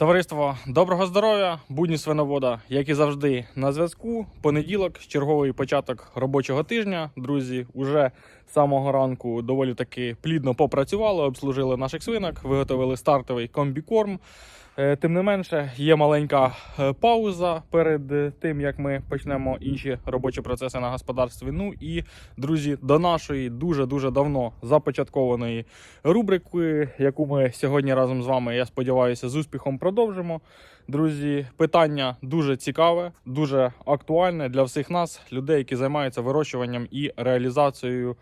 Товариство, доброго здоров'я, будні свиновода, як і завжди, на зв'язку. Понеділок, черговий початок робочого тижня. Друзі, уже з самого ранку доволі таки плідно попрацювали, обслужили наших свинок, виготовили стартовий комбікорм. Е, Тим не менше, є маленька е, пауза перед е, тим, як ми почнемо інші робочі процеси на господарстві. Ну і друзі, до нашої дуже дуже давно започаткованої рубрики, яку ми сьогодні разом з вами, я сподіваюся, з успіхом продовжимо. Друзі, питання дуже цікаве, дуже актуальне для всіх нас, людей, які займаються вирощуванням і реалізацією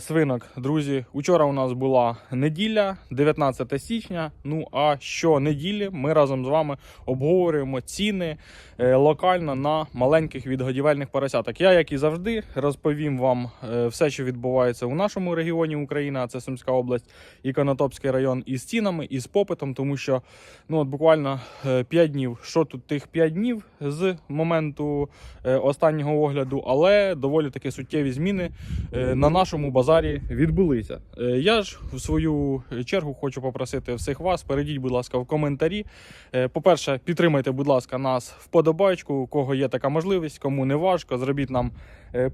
свинок. Друзі, учора у нас була неділя, 19 січня. Ну а щонеділі ми разом з вами обговорюємо ціни е, локально на маленьких відгодівельних поросяток. Я, як і завжди, розповім вам е, все, що відбувається у нашому регіоні України, а це Сумська область і Конотопський район, із цінами, і з попитом, тому що ну от буквально 5 днів. Що тут тих 5 днів з моменту е, останнього огляду, але доволі таки суттєві зміни е, на нашому базарі відбулися. Е, Я ж в свою чергу хочу попросити всіх вас. Перейдіть, будь ласка, в коментарі. Е, По-перше, підтримайте, будь ласка, нас вподобайку, у кого є така можливість, кому не важко, зробіть нам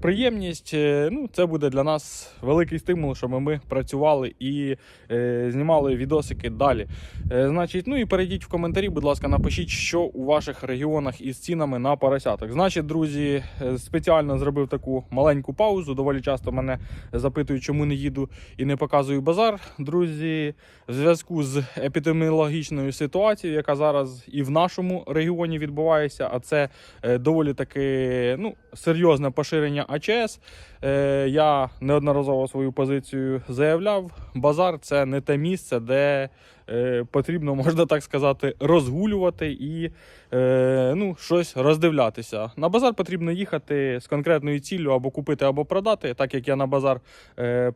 приємність. Е, Ну, це буде для нас великий стимул, щоб ми працювали і е, знімали відосики далі. Е, Значить, ну і перейдіть в коментарі, будь ласка, напишіть, що у ваших регіонах із цінами на поросяток. Значить, друзі, е, спеціально зробив таку маленьку паузу. Доволі часто мене запитують, чому не їду і не показую базар. Друзі, в зв'язку з епідеміологічною ситуацією, яка зараз і в нашому регіоні відбувається, а це е, доволі таки ну, серйозне поширення АЧС. Е, Я неодноразово свою позицію заявляв. Базар це не те місце, де е, потрібно, можна так сказати, розгулювати і е, ну, щось роздивлятися. На базар потрібно їхати з конкретною ціллю або купити, або продати. Так як я на базар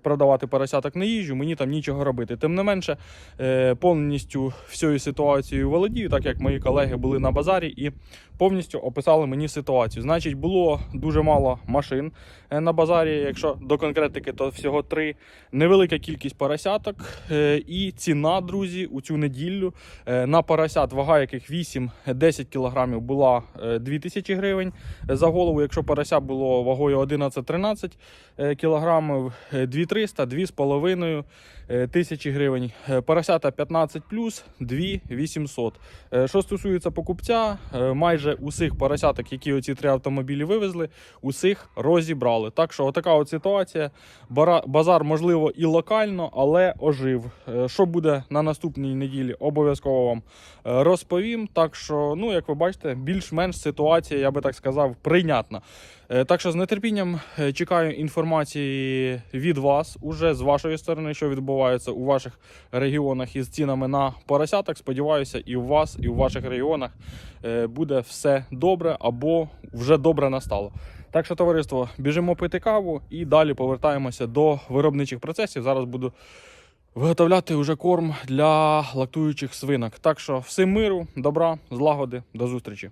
продавати поросяток не їжджу, мені там нічого робити. Тим не менше, повністю всією ситуацією володію, так як мої колеги були на базарі і повністю описали мені ситуацію. Значить, було дуже мало машин е, на базарі. Якщо до конкретики, то всього три. Невелика кількість поросяток. е, І ціна, друзі, у цю неділю е, на поросят, вага яких 8-10 кілограмів, була е, 2000 гривень за голову. Якщо порося було вагою 11-13 е, кілограмів, е, 2300, 2,5 е, тисячі гривень. Поросята 15 плюс 2800. Е, Що стосується покупця, майже усіх поросяток, які оці три автомобілі вивезли, усіх розібрали. Так що отака от ситуація. Базар, можливо, і локально, але ожив. Е, Що буде на наступній неділі, обов'язково вам е, розповім. Так що, ну, як ви бачите, більш-менш ситуація, я би так сказав, прийнятна. Е, Так що з нетерпінням чекаю інформації від вас, уже з вашої сторони, що відбувається у ваших регіонах із цінами на поросяток. Сподіваюся, і у вас, і у ваших регіонах буде все добре або вже добре настало. Так що, товариство, біжимо пити каву і далі повертаємося до виробничих процесів. Зараз буду виготовляти вже корм для лактуючих свинок. Так що всім миру, добра, злагоди, до зустрічі.